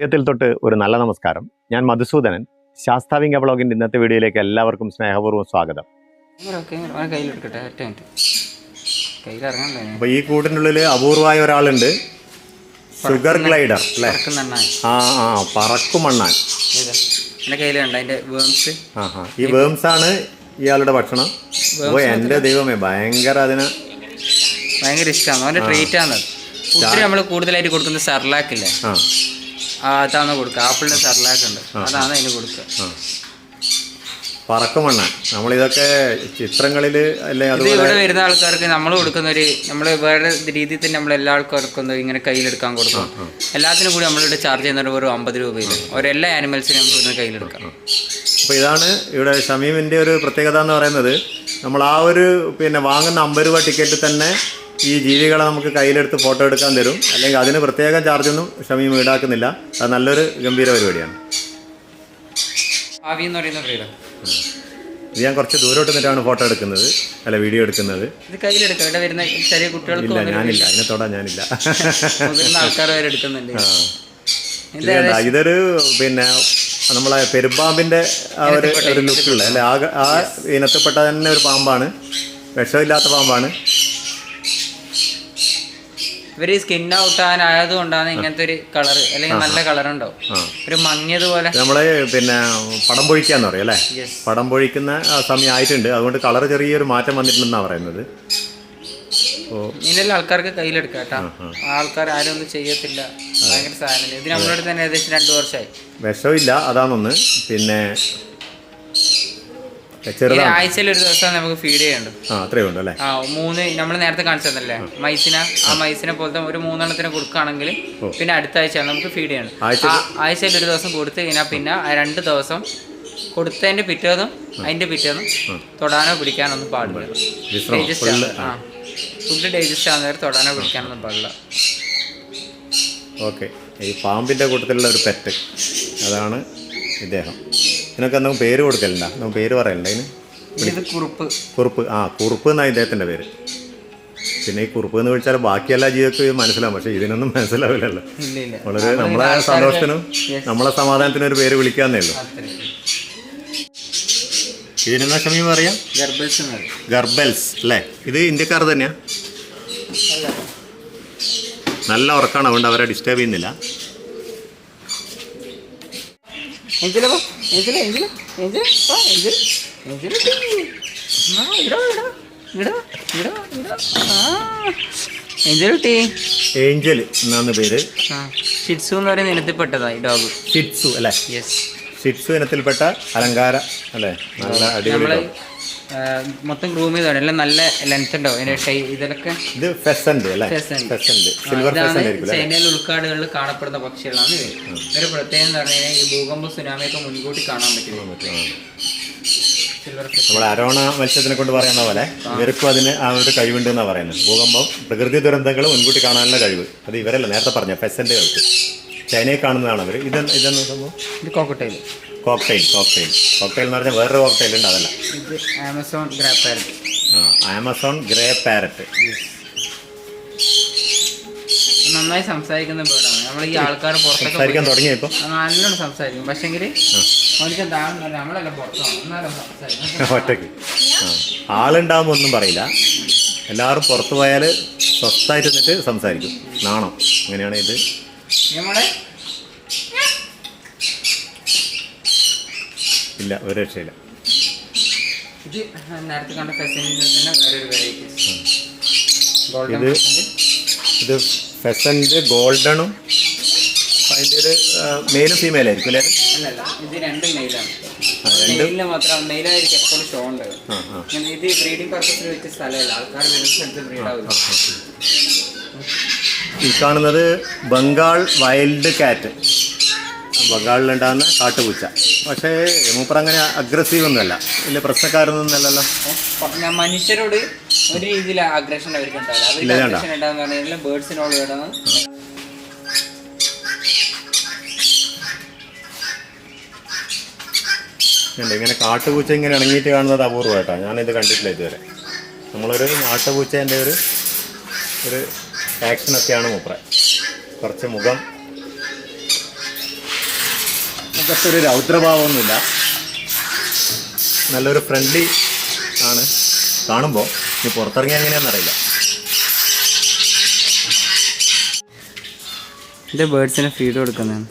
ഹൃദയത്തിൽ തൊട്ട് ഒരു നല്ല നമസ്കാരം. ഞാൻ മധുസൂദനൻ. ശാസ്താവിംഗ ബ്ലോഗിന്റെ ഇന്നത്തെ വീഡിയോയിലേക്ക് എല്ലാവർക്കും സ്നേഹപൂർവം സ്വാഗതം. അപ്പൊ ഈ കൂട്ടിനുള്ളിൽ അപൂർവമായ ഒരാളുണ്ട്. ഷുഗർ ഗ്ലൈഡർ അല്ലേ? ആ ആ പറക്കുമണ്ണാൻ ഈ വേംസ് ആണ് ഇയാളുടെ ഭക്ഷണം. ഓ എന്റെ ദൈവമേ ഭയങ്കര അതിന് ഭയങ്കര ഇഷ്ടമാണ് അവന്റെ ട്രീറ്റ് ആണ്. നമ്മൾ കൂടുതലായിട്ട് കൊടുക്കുന്നത് സർലാക്ക് ഇല്ലേ ആ ആ. അതാണ് കൊടുക്കുക. ആപ്പിളിന്റെ സർലാക്ക് ഉണ്ട്. അതാണ് അതിന് കൊടുക്കുക. പറക്കുമണ്ണ. നമ്മൾ നമ്മളിതൊക്കെ ചിത്രങ്ങളിൽ അല്ലെങ്കിൽ ഇവിടെ വരുന്ന ആൾക്കാർക്ക് നമ്മൾ കൊടുക്കുന്ന ഒരു നമ്മൾ വേറെ രീതിയിൽ തന്നെ നമ്മൾ എല്ലാ ആൾക്കാർക്കും ഇങ്ങനെ കയ്യിലെടുക്കാൻ കൊടുക്കും. എല്ലാത്തിനും കൂടി നമ്മളിവിടെ ചാർജ് ചെയ്യുന്നത് ഒരു അമ്പത് രൂപയിൽ ഒരെല്ലാ ആനിമൽസിനും നമുക്ക് ഇവിടുന്ന് കയ്യിലെടുക്കാം. അപ്പോൾ ഇതാണ് ഇവിടെ ഷമീമിന്റെ ഒരു പ്രത്യേകത എന്ന് പറയുന്നത്. നമ്മൾ ആ ഒരു പിന്നെ വാങ്ങുന്ന അമ്പത് രൂപ ടിക്കറ്റ് തന്നെ ഈ ജീവികളെ നമുക്ക് കയ്യിലെടുത്ത് ഫോട്ടോ എടുക്കാൻ തരും. അല്ലെങ്കിൽ അതിന് പ്രത്യേക ചാർജൊന്നും ഷമീം ഈടാക്കുന്നില്ല. അത് നല്ലൊരു ഗംഭീര പരിപാടിയാണ്. ആവി എന്ന് പറയുന്ന ബ്രീഡാ ഇത് ഞാൻ കുറച്ച് ദൂരോട്ട് നിന്നിട്ടാണ് ഫോട്ടോ എടുക്കുന്നത്. അല്ല വീഡിയോ എടുക്കുന്നത്. ഇത് കയ്യിലെടുക്കാം ഇവിടെ വരുന്ന ചെറിയ കുട്ടികൾക്ക് ഇല്ല ഞാനില്ല. അതിനെ തൊടാൻ ഞാനില്ല. ആൾക്കാർ വരെ എടുക്കുന്നുണ്ട്. ഇതൊരു പിന്നെ നമ്മളെ പെരുമ്പാമ്പിന്റെ ആ ഒരു ഒരു ലുക്കുള്ള അല്ലെ? ആ ഇനത്തിൽപ്പെട്ട തന്നെ ഒരു പാമ്പാണ്. വിഷമില്ലാത്ത പാമ്പാണ്. ഇവർ സ്കിൻ ഔട്ട് ആയതുകൊണ്ടാണ് ഇങ്ങനത്തെ ഒരു കളർ അല്ലെങ്കിൽ നല്ല കളർ ഉണ്ടോ ഒരു മങ്ങിയതുപോലെ. പോലെ നമ്മൾ പിന്നെ പടം പൊഴിക്കാന്ന് പറയും അല്ലേ? പടം പൊഴിക്കുന്ന സമയം ആയിട്ടുണ്ട്. അതുകൊണ്ട് കളർ ചെറിയൊരു മാറ്റം വന്നിട്ടുണ്ടെന്നാണ് പറയുന്നത്. ഇതിനെല്ലാം ആൾക്കാർക്ക് കയ്യിലെടുക്കാം കേട്ടോ. ആൾക്കാർ ആരും ഒന്നും ചെയ്യത്തില്ല. ഭയങ്കര സാധനം ഇത് നമ്മളോട് തന്നെ ഏകദേശം രണ്ടു വർഷമായി. വിഷമില്ല അതാണൊന്ന്. പിന്നെ ചെറുതാണ്. ആഴ്ചയിൽ ഒരു ദിവസം നമുക്ക് ഫീഡ് ചെയ്യണ്ടു ആ ഉണ്ട് അല്ലേ? ആ മൂന്ന് നമ്മൾ നേരത്തെ കാണിച്ചതല്ലേ? മൈസിന ആ മൈസിനെ പോലത്തെ ഒരു മൂന്നെണ്ണത്തിന് കൊടുക്കുകയാണെങ്കിൽ പിന്നെ അടുത്ത ആഴ്ച നമുക്ക് ഫീഡ് ചെയ്യണം ആഴ്ചയിൽ? ഒരു ദിവസം കൊടുത്തു കഴിഞ്ഞാൽ പിന്നെ രണ്ട് ദിവസം കൊടുത്തതിന്റെ പിറ്റേന്നും അതിന്റെ പിറ്റേന്നും തൊടാനോ പിടിക്കാനോ ഒന്നും പാടില്ല. ഫുഡ് ഡൈജസ്റ്റ് ആവുന്ന നേരം തൊടാനോ പിടിക്കാനൊന്നും പാടില്ല. ഓക്കെ. ഈ പാമ്പിന്റെ കൂട്ടത്തിലുള്ള ഒരു പെറ്റ് അതാണ് ഇദ്ദേഹം. ഇതിനൊക്കെ നമുക്ക് പേര് കൊടുക്കലുണ്ടോ? നമുക്ക് പേര് പറയലുണ്ട് അതിന്? ഇത് കുറുപ്പ്. കുറുപ്പ്. ആ കുറുപ്പ് എന്നാണ് ഇദ്ദേഹത്തിന്റെ പേര്. പിന്നെ ഈ കുറുപ്പ് എന്ന് വിളിച്ചാൽ ബാക്കി ജീവിതത്തിൽ മനസ്സിലാവും. പക്ഷേ ഇതിനൊന്നും മനസ്സിലാവില്ലല്ലോ. വളരെ നമ്മളെ സന്തോഷത്തിനും നമ്മളെ സമാധാനത്തിനും ഒരു പേര് വിളിക്കാന്നേ ഉള്ളൂ. ഇതിനെന്താ ക്ഷമി പറയാം? ഗർബൽസ് എന്ന് ഗർബൽസ് അല്ലേ? ഇത് ഇന്ത്യക്കാർ തന്നെയാ? നല്ല ഉറക്കാണ്. അതുകൊണ്ട് അവരെ ഡിസ്റ്റർബ് ചെയ്യുന്നില്ല. ഓ ആ ഇടോ ഇടോ ഇടോ ഇടോ ഇടോ. ആ എഞ്ചില ടീ. ഏഞ്ചൽ എന്നാണ് പേര്. ഷിറ്റ്സു എന്ന് പറയുന്ന ഇനത്തിൽപ്പെട്ടതാ ഡോഗ്. ഷിറ്റ്സു അല്ലേ? യെസ് ഷിറ്റ്സു ഇനത്തിൽപ്പെട്ട അലങ്കാര അല്ലേ? നല്ല അടിപൊളി. മൊത്തം ഗ്രൂം ചെയ്താണ് എല്ലാം നല്ല ലെൻസ് ഉണ്ടാവും. അതിന്റെ ഇതിലൊക്കെ ഇത് ഫെസന്റ് സിൽവർ ചൈനയിലെ ഉൾക്കാടുകളിൽ കാണപ്പെടുന്ന പക്ഷികളാണ് ഒരു പ്രത്യേകം എന്ന് പറഞ്ഞു കഴിഞ്ഞാൽ ഈ ഭൂകമ്പ സുനാമിയൊക്കെ മുൻകൂട്ടി കാണാൻ പറ്റും നമ്മൾ അരോണ മത്സ്യത്തിനെ കൊണ്ട് പറയുന്ന പോലെ ഇവർക്കും അതിന് ആ ഒരു കഴിവുണ്ട് എന്നാണ് പറയുന്നത്. ഭൂകമ്പം പ്രകൃതി ദുരന്തങ്ങൾ മുൻകൂട്ടി കാണാനുള്ള കഴിവ്. അത് ഇവരല്ല നേരത്തെ പറഞ്ഞ ഫെസന്റുകൾക്ക് ചൈനയിൽ കാണുന്നതാണ് അവർ ഇത് ഇതെന്ന് സംഭവം? ഇത് കോക്കട്ടയിൽ കോക്ടെയിൽ കോക്ടെയിൽ. കോക്ടെയിൽ എന്ന് പറഞ്ഞാൽ വേറൊരു കോക്ടെയിൽ ഉണ്ട് അതല്ല. ഇത് ആമസോൺ പാരറ്റ്. ആ ആമസോൺ ഗ്രേ പാരറ്റ്. നന്നായി സംസാരിക്കുന്ന ബേർഡാണ് നമ്മൾ ഈ ആൾക്കാർ പുറത്തൊക്കെ സംസാരിക്കാൻ തുടങ്ങിയ ഇപ്പോൾ നല്ലോണം സംസാരിക്കും. പക്ഷേങ്കിൽ അവർക്ക് എന്താണെന്നല്ല നമ്മളല്ല പുറത്താണ് എന്നാലും സംസാരിക്കും. ഒറ്റയ്ക്ക് ആളുണ്ടാകുമ്പോൾ ഒന്നും പറയില്ല. എല്ലാവരും പുറത്തു പോയാൽ സ്വസ്ഥമായിട്ട് നിന്നിട്ട് സംസാരിക്കും. നാണം. അങ്ങനെയാണ് ഇത് നമ്മളെ ഇല്ല ഒരു രക്ഷയില്ല. ഇത് നേരത്തെ കണ്ട ഫെസിലിറ്റിയിൽ തന്നെ വേറൊരു വെറൈറ്റീസ് ഗോൾഡൻ ഇത് ഇത് ഫെസന്റ് ഗോൾഡണും അതിന്റെ ഒരു മെയിലും ഫീമെയിൽ ആയിരിക്കും അല്ലേ? അല്ലല്ല ഇത് രണ്ടും മെയിലാണ് മെയിലിന് മാത്രം മെയിലായിരിക്കും എപ്പോഴും ഷോ ഉണ്ട്. ഇത് ബ്രീഡിംഗ് പർപ്പസിൽ വെച്ച സ്ഥലമല്ല. ആൾക്കാർ വരുന്ന സ്ഥലത്ത് ബ്രീഡ് ആവില്ല. ഈ കാണുന്നത് ബംഗാൾ വൈൽഡ് കാറ്റ്. ബംഗാളിലുണ്ടാകുന്ന കാട്ടുപൂച്ച. പക്ഷേ മൂപ്പർ അങ്ങനെ അഗ്രസീവ് ഒന്നുമല്ല. വലിയ പ്രശ്നക്കാരൊന്നും അല്ലല്ലോ മനുഷ്യരോട് ഒരു രീതിയിൽ അഗ്രഷൻ അവർക്ക് ഉണ്ടാവില്ല. ഇല്ല, ബേർഡ്സിനോട് ഇങ്ങനെ കാട്ടുപൂച്ച ഇങ്ങനെ ഇണങ്ങിയിട്ട് കാണുന്നത് അപൂർവമായിട്ടാണ് ഞാനിത് കണ്ടിട്ടില്ല ഇതുവരെ. നമ്മളൊരു നാട്ടുപൂച്ചേന്റെ ഒരു ഒരു ആക്ഷനൊക്കെയാണ് മൂപ്പറ. കുറച്ച് മുഖം. മുഖത്തൊരു ഒരു രൗദ്രഭാവമൊന്നുമില്ല. നല്ലൊരു ഫ്രണ്ട്ലി ആണ്. കാണുമ്പോൾ ഇനി പുറത്തിറങ്ങി എങ്ങനെയാണെന്നറിയില്ല ഇത് ബേർഡ്സിന് ഫീഡ് കൊടുക്കുന്നതാണ്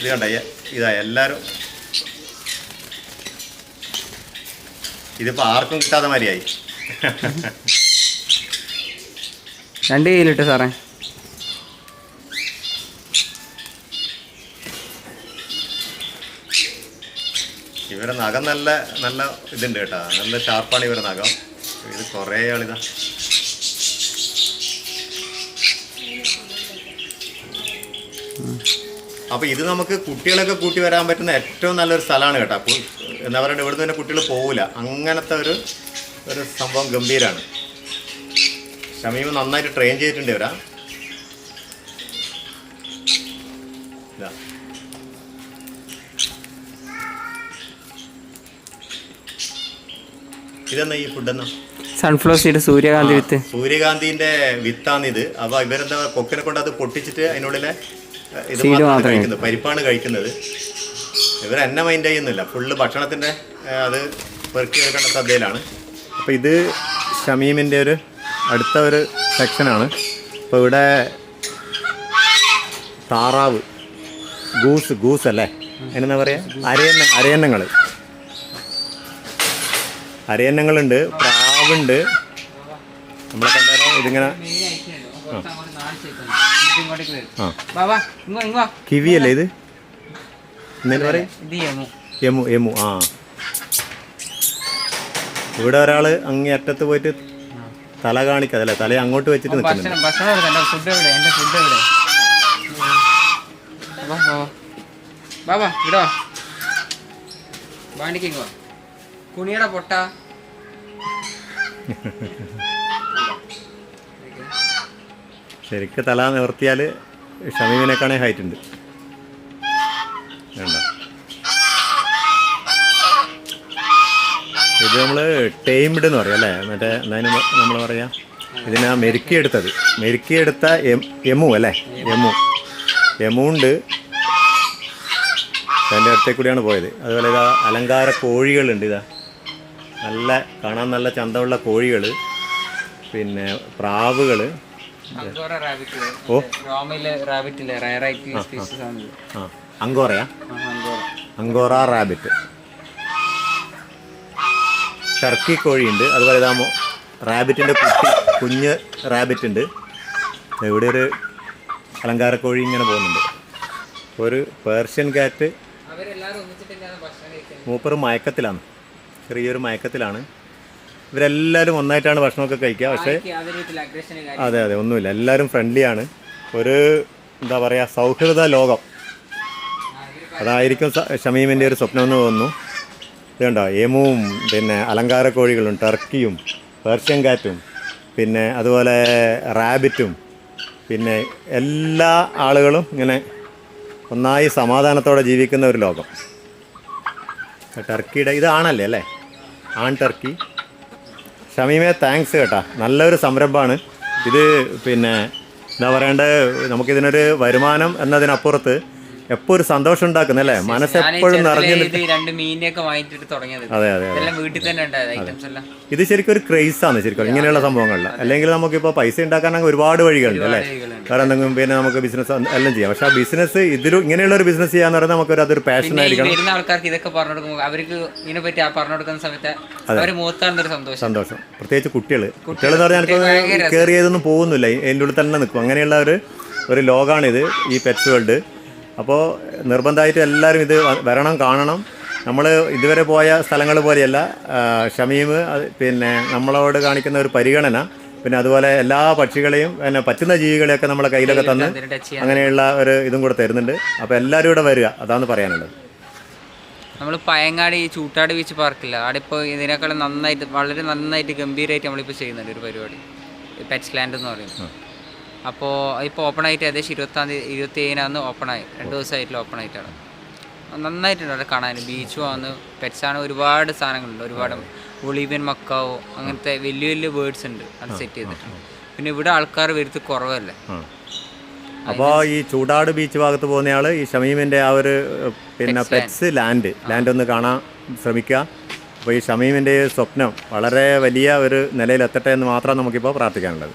ഇത് കണ്ട? ഇതാ എല്ലാവരും ഇതിപ്പോൾ ആർക്കും കിട്ടാത്ത മാതിരിയായി. രണ്ട് കയ്യിലിട്ട് സാറേ. ഇവരെ നഖം നല്ല നല്ല ഇതുണ്ട് കേട്ടോ. നല്ല ഷാർപ്പാണ് ഇവരെ നഖം. ഇത് കുറേ ആളിതാ. അപ്പോൾ ഇത് നമുക്ക് കുട്ടികളൊക്കെ കൂട്ടി വരാൻ പറ്റുന്ന ഏറ്റവും നല്ലൊരു സ്ഥലമാണ് കേട്ടോ. അപ്പോൾ എന്താ പറയുക ഇവിടുന്ന് തന്നെ കുട്ടികൾ പോകില്ല അങ്ങനത്തെ ഒരു ഒരു സംഭവം ഗംഭീരമാണ് ഷമീം നന്നായിട്ട് ട്രെയിൻ ചെയ്തിട്ടുണ്ട് ഇവരാ. ഇതാ. ഇതെന്നാ ഈ ഫുഡെന്നാ സൺഫ്ലവർ സീഡ് സൂര്യകാന്തി വിത്ത്. സൂര്യകാന്തിന്റെ വിത്താണ് ഇത് അപ്പൊ ഇവരെന്താ കൊക്കിനെ കൊണ്ട് അത് പൊട്ടിച്ചിട്ട് അതിനുള്ളിലെ ഇത് കഴിക്കുന്നത് പരിപ്പാണ് കഴിക്കുന്നത്. ഇവർ എന്നെ മൈൻഡ് ചെയ്യുന്നില്ല. ഫുള്ള് ഭക്ഷണത്തിന്റെ അത് പെറുക്കി എടുക്കേണ്ട ശ്രദ്ധയിലാണ്. അപ്പൊ ഇത് ഷമീമിന്റെ ഒരു അടുത്ത ഒരു സെക്ഷനാണ് അപ്പോൾ ഇവിടെ താറാവ് ഗൂസ് ഗൂസ് അല്ലേ? അതിനെന്താ പറയുക അരയന്ന അരയന്നങ്ങൾ. അരയന്നങ്ങളുണ്ട് പ്രാവുണ്ട്. നമ്മളെ കണ്ടാലോ ഇതിങ്ങനെ ഇങ്ങോ കിവിയല്ലേ ഇത്? എന്തേലും പറയും. യമു യമു ആ. ഇവിടെ ഒരാൾ അങ്ങേ അറ്റത്ത് പോയിട്ട് തല കാണിക്കാതല്ലേ തല അങ്ങോട്ട് വെച്ചിട്ട് ഭക്ഷണം ഭക്ഷണം എവിടെ എന്റെ ഫുഡ് എവിടെ? എന്റെ ഫുഡ് എവിടെ? ബാബാ വാ. കുണിയുടെ പൊട്ട. ശരിക്ക് തല നിവർത്തിയാൽ ഷമീമിനേക്കാണേ ഹൈറ്റ് ഉണ്ട് വേണ്ട ഇത് നമ്മൾ ടൈംഡ് എന്ന് പറയാം അല്ലേ? മറ്റേ എന്തായാലും നമ്മൾ പറയാം ഇതിനെ മെരുക്കിയെടുത്തത്. മെരുക്കിയെടുത്ത എം- എമു അല്ലേ? എമു എമുണ്ട് അതിന്റെ അടുത്തേ കൂടിയാണ് പോയത്. അതുപോലെ ഇതാ അലങ്കാര കോഴികളുണ്ട് ഇതാ. നല്ല കാണാൻ നല്ല ചന്തമുള്ള കോഴികൾ പിന്നെ പ്രാവുകൾ ഓ. അങ്കോറയാ? അങ്കോറ. റാബിറ്റ് ടർക്കി കോഴിയുണ്ട്. അതുപോലെ ഇതാ റാബിറ്റിന്റെ കുട്ടി കുഞ്ഞ് റാബിറ്റ് ഉണ്ട് ഇവിടെ ഒരു അലങ്കാര കോഴി ഇങ്ങനെ പോകുന്നുണ്ട്. ഒരു പേർഷ്യൻ കാറ്റ് മൂപ്പർ മയക്കത്തിലാണ്. ചെറിയൊരു മയക്കത്തിലാണ്. ഇവരെല്ലാവരും ഒന്നായിട്ടാണ് ഭക്ഷണമൊക്കെ കഴിക്കുക. പക്ഷേ അതെ അതെ ഒന്നുമില്ല. എല്ലാവരും ഫ്രണ്ട്ലിയാണ് ഒരു എന്താ പറയുക സൗഹൃദ ലോകം. അതായിരിക്കും ഷമീമിന്റെ ഒരു സ്വപ്നം എന്ന് തോന്നുന്നു. ഇത് കണ്ടോ എമുവും പിന്നെ അലങ്കാര കോഴികളും ടർക്കിയും പേർഷ്യൻ കാറ്റും പിന്നെ അതുപോലെ റാബിറ്റും പിന്നെ എല്ലാ ആളുകളും ഇങ്ങനെ ഒന്നായി സമാധാനത്തോടെ ജീവിക്കുന്ന ഒരു ലോകം. ടർക്കിയുടെ ഇതാണല്ലേ അല്ലേ? ആൺ ടർക്കി. ഷമീമെ താങ്ക്സ് കേട്ടാ. നല്ലൊരു സംരംഭമാണ്. ഇത് പിന്നെ എന്താ പറയേണ്ടത്? നമുക്കിതിനൊരു വരുമാനം എന്നതിനപ്പുറത്ത് എപ്പോൾ ഒരു സന്തോഷം ഉണ്ടാക്കുന്നല്ലേ മനസ്സെപ്പോഴും നിറഞ്ഞു രണ്ട് മീനൊക്കെ വാങ്ങിച്ചിട്ട് തുടങ്ങിയത്. അതെ അതെ വീട്ടിൽ തന്നെ ഇത് ശരിക്കും ഒരു ക്രേസാണ് ശരിക്കും ഇങ്ങനെയുള്ള സംഭവങ്ങളിൽ അല്ലെങ്കിൽ നമുക്കിപ്പോൾ പൈസ ഉണ്ടാക്കാൻ ഒരുപാട് വഴികളുണ്ട് അല്ലേ? കാരണം വേറെ എന്തെങ്കിലും പിന്നെ നമുക്ക് ബിസിനസ് എല്ലാം ചെയ്യാം. പക്ഷെ ആ ബിസിനസ് ഇതിൽ ഇങ്ങനെയുള്ള ഒരു ബിസിനസ് ചെയ്യാന്ന് പറയുന്നത് നമുക്കൊരു അതൊരു പാഷൻ ആയിരിക്കും ആയിരിക്കണം. വരുന്ന ആൾക്കാർക്ക് ഇതൊക്കെ പറഞ്ഞു കൊടുക്കുമ്പോൾ അവർക്ക് ഇതിനെ പറ്റി പറഞ്ഞു കൊടുക്കുന്ന സമയത്ത് മുഖത്താണെന്നൊരു സന്തോഷം. സന്തോഷം. പ്രത്യേകിച്ച് കുട്ടികൾ കുട്ടികൾ എന്ന് പറഞ്ഞാൽ എനിക്ക് കയറിയതൊന്നും പോകുന്നില്ല. എന്റെ ഉള്ളിൽ തന്നെ നിൽക്കും. അങ്ങനെയുള്ള ഒരു ഒരു ലോകമാണിത് ഈ പെറ്റ്സ് വേൾഡ് അപ്പോൾ നിർബന്ധമായിട്ട് എല്ലാവരും ഇത് വരണം കാണണം. നമ്മൾ ഇതുവരെ പോയ സ്ഥലങ്ങൾ പോലെയല്ല. ഷമീമ് ഷമീം പിന്നെ നമ്മളോട് കാണിക്കുന്ന ഒരു പരിഗണന പിന്നെ അതുപോലെ എല്ലാ പക്ഷികളെയും പിന്നെ പറ്റുന്ന ജീവികളെയൊക്കെ നമ്മളെ കയ്യിലൊക്കെ തന്ന് അങ്ങനെയുള്ള ഒരു ഇതും കൂടെ തരുന്നുണ്ട്. അപ്പോൾ എല്ലാവരും ഇവിടെ വരിക. അതാണ് പറയാനുള്ളത്. നമ്മൾ പയങ്ങാടി ഈ ചൂട്ടാട് ബീച്ച് പാർക്കില്ല അവിടെ ഇപ്പോൾ ഇതിനേക്കാളും നന്നായിട്ട് വളരെ നന്നായിട്ട് ഗംഭീരമായിട്ട് നമ്മളിപ്പോൾ ചെയ്യുന്നുണ്ട് ഒരു പരിപാടി. പെറ്റ്സ് ലാൻഡ് എന്ന് പറയുന്നത്. അപ്പോൾ ഇപ്പോൾ ഓപ്പൺ ആയിട്ട് ഏകദേശം ഇരുപത്താം തീയതി ഇരുപത്തി ഏഴിനാന്ന് ഓപ്പൺ ആയി രണ്ട് ദിവസമായിട്ടുള്ള ഓപ്പൺ ആയിട്ടാണ് നന്നായിട്ടുണ്ട് അവിടെ കാണാൻ. ബീച്ചും ആണ്. പെറ്റ്സാണ് ഒരുപാട് സാധനങ്ങളുണ്ട്. ഒരുപാട് ഒളീവിയൻ മക്കാവോ അങ്ങനത്തെ വലിയ വലിയ ബേർഡ്സ് ഉണ്ട്. അത് സെറ്റ് ചെയ്തിട്ടുണ്ട് പിന്നെ ഇവിടെ ആൾക്കാർ വരുത്ത് കുറവല്ലേ? അപ്പോൾ ഈ ചൂടാട് ബീച്ച് ഭാഗത്ത് പോകുന്നയാൾ ഈ ഷമീമിന്റെ ആ ഒരു പിന്നെ പെറ്റ്സ് ലാൻഡ് ലാൻഡ് ഒന്ന് കാണാൻ ശ്രമിക്കുക. അപ്പോൾ ഈ ഷമീമിന്റെ സ്വപ്നം വളരെ വലിയ ഒരു നിലയിലെത്തട്ടെ എന്ന് മാത്രം നമുക്കിപ്പോൾ പ്രാർത്ഥിക്കാനുള്ളത്.